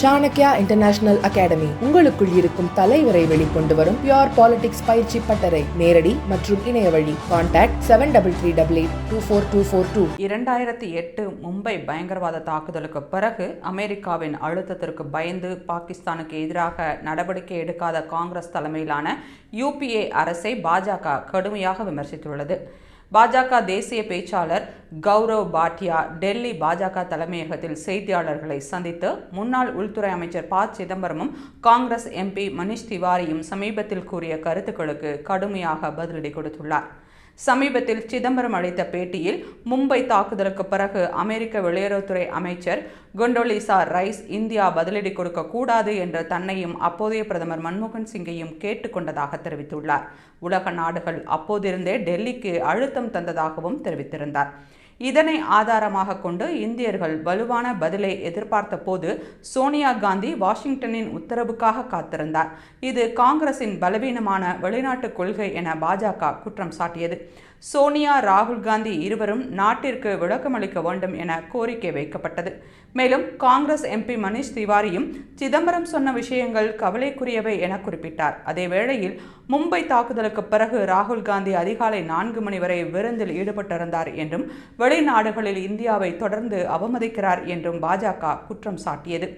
Chanakya international academy உங்களுக்குள் இருக்கும் தலைவரை வெளிக்கொண்டு வரும் பியோர் பாலிடிக்ஸ் பயிற்சி பட்டறை. நேரடி மற்றும் இணைய வழி. Contact seven double three double eight two four two four two இரண்டாயிரத்தி எட்டு மும்பை பயங்கரவாத தாக்குதலுக்கு பிறகு அமெரிக்காவின் அழுத்தத்திற்கு பயந்து பாகிஸ்தானுக்கு எதிராக நடவடிக்கை எடுக்காத காங்கிரஸ் தலைமையிலான யூபிஏ அரசை பாஜக கடுமையாக விமர்சித்துள்ளது. பாஜக தேசிய பேச்சாளர் கௌரவ் பாட்டியா டெல்லி பாஜக தலைமையகத்தில் செய்தியாளர்களை சந்தித்து முன்னாள் உள்துறை அமைச்சர் ப. சிதம்பரமும் காங்கிரஸ் எம்பி மனிஷ் திவாரியும் சமீபத்தில் கூறிய கருத்துக்களுக்கு கடுமையாக பதிலடி கொடுத்துள்ளார். சமீபத்தில் சிதம்பரம் அளித்த பேட்டியில் மும்பை தாக்குதலுக்கு பிறகு அமெரிக்க வெளியுறவுத்துறை அமைச்சர் குண்டோலிசா ரைஸ் இந்தியா பதிலடி கொடுக்க கூடாது என்று தன்னையும் அப்போதைய பிரதமர் மன்மோகன் சிங்கையும் கேட்டுக்கொண்டதாக தெரிவித்துள்ளார். உலக நாடுகள் அப்போதிருந்தே டெல்லிக்கு அழுத்தம் தந்ததாகவும் தெரிவித்திருந்தார். இதனை ஆதாரமாக கொண்டு இந்தியர்கள் வலுவான பதிலை எதிர்பார்த்த போது சோனியா காந்தி வாஷிங்டனின் உத்தரவுக்காக காத்திருந்தார். இது காங்கிரசின் பலவீனமான வெளிநாட்டு கொள்கை என பாஜக குற்றம் சாட்டியது. சோனியா ராகுல் காந்தி இருவரும் நாட்டிற்கு விளக்கமளிக்க வேண்டும் என கோரிக்கை வைக்கப்பட்டது. மேலும் காங்கிரஸ் எம்பி மனிஷ் திவாரியும் சிதம்பரம் சொன்ன விஷயங்கள் கவலைக்குரியவை என குறிப்பிட்டார். அதே வேளையில் மும்பை தாக்குதலுக்கு பிறகு ராகுல் காந்தி அதிகாலை நான்கு மணி வரை விருந்தில் ஈடுபட்டிருந்தார் என்றும் வெளிநாடுகளில் இந்தியாவை தொடர்ந்து அவமதிக்கிறார் என்றும் பாஜக குற்றம் சாட்டியது.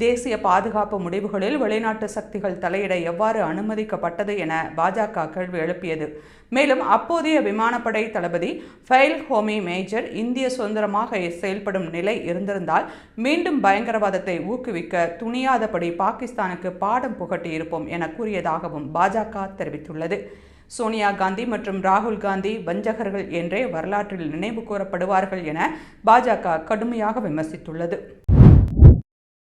தேசிய பாதுகாப்பு முடிவுகளில் வெளிநாட்டு சக்திகள் தலையிட எவ்வாறு அனுமதிக்கப்பட்டது என பாஜக கேள்வி எழுப்பியது. மேலும் அப்போதைய விமானப்படை தளபதி ஃபைல் ஹோமி மேஜர் இந்திய சுதந்திரமாக செயல்படும் நிலை இருந்திருந்தால் மீண்டும் பயங்கரவாதத்தை ஊக்குவிக்க துணியாதபடி பாகிஸ்தானுக்கு பாடம் புகட்டி இருப்போம் என கூறியதாகவும் பாஜக தெரிவித்துள்ளது. சோனியா காந்தி மற்றும் ராகுல் காந்தி வஞ்சகர்கள் என்றே வரலாற்றில் நினைவு கூறப்படுவார்கள் என பாஜக கடுமையாக விமர்சித்துள்ளது.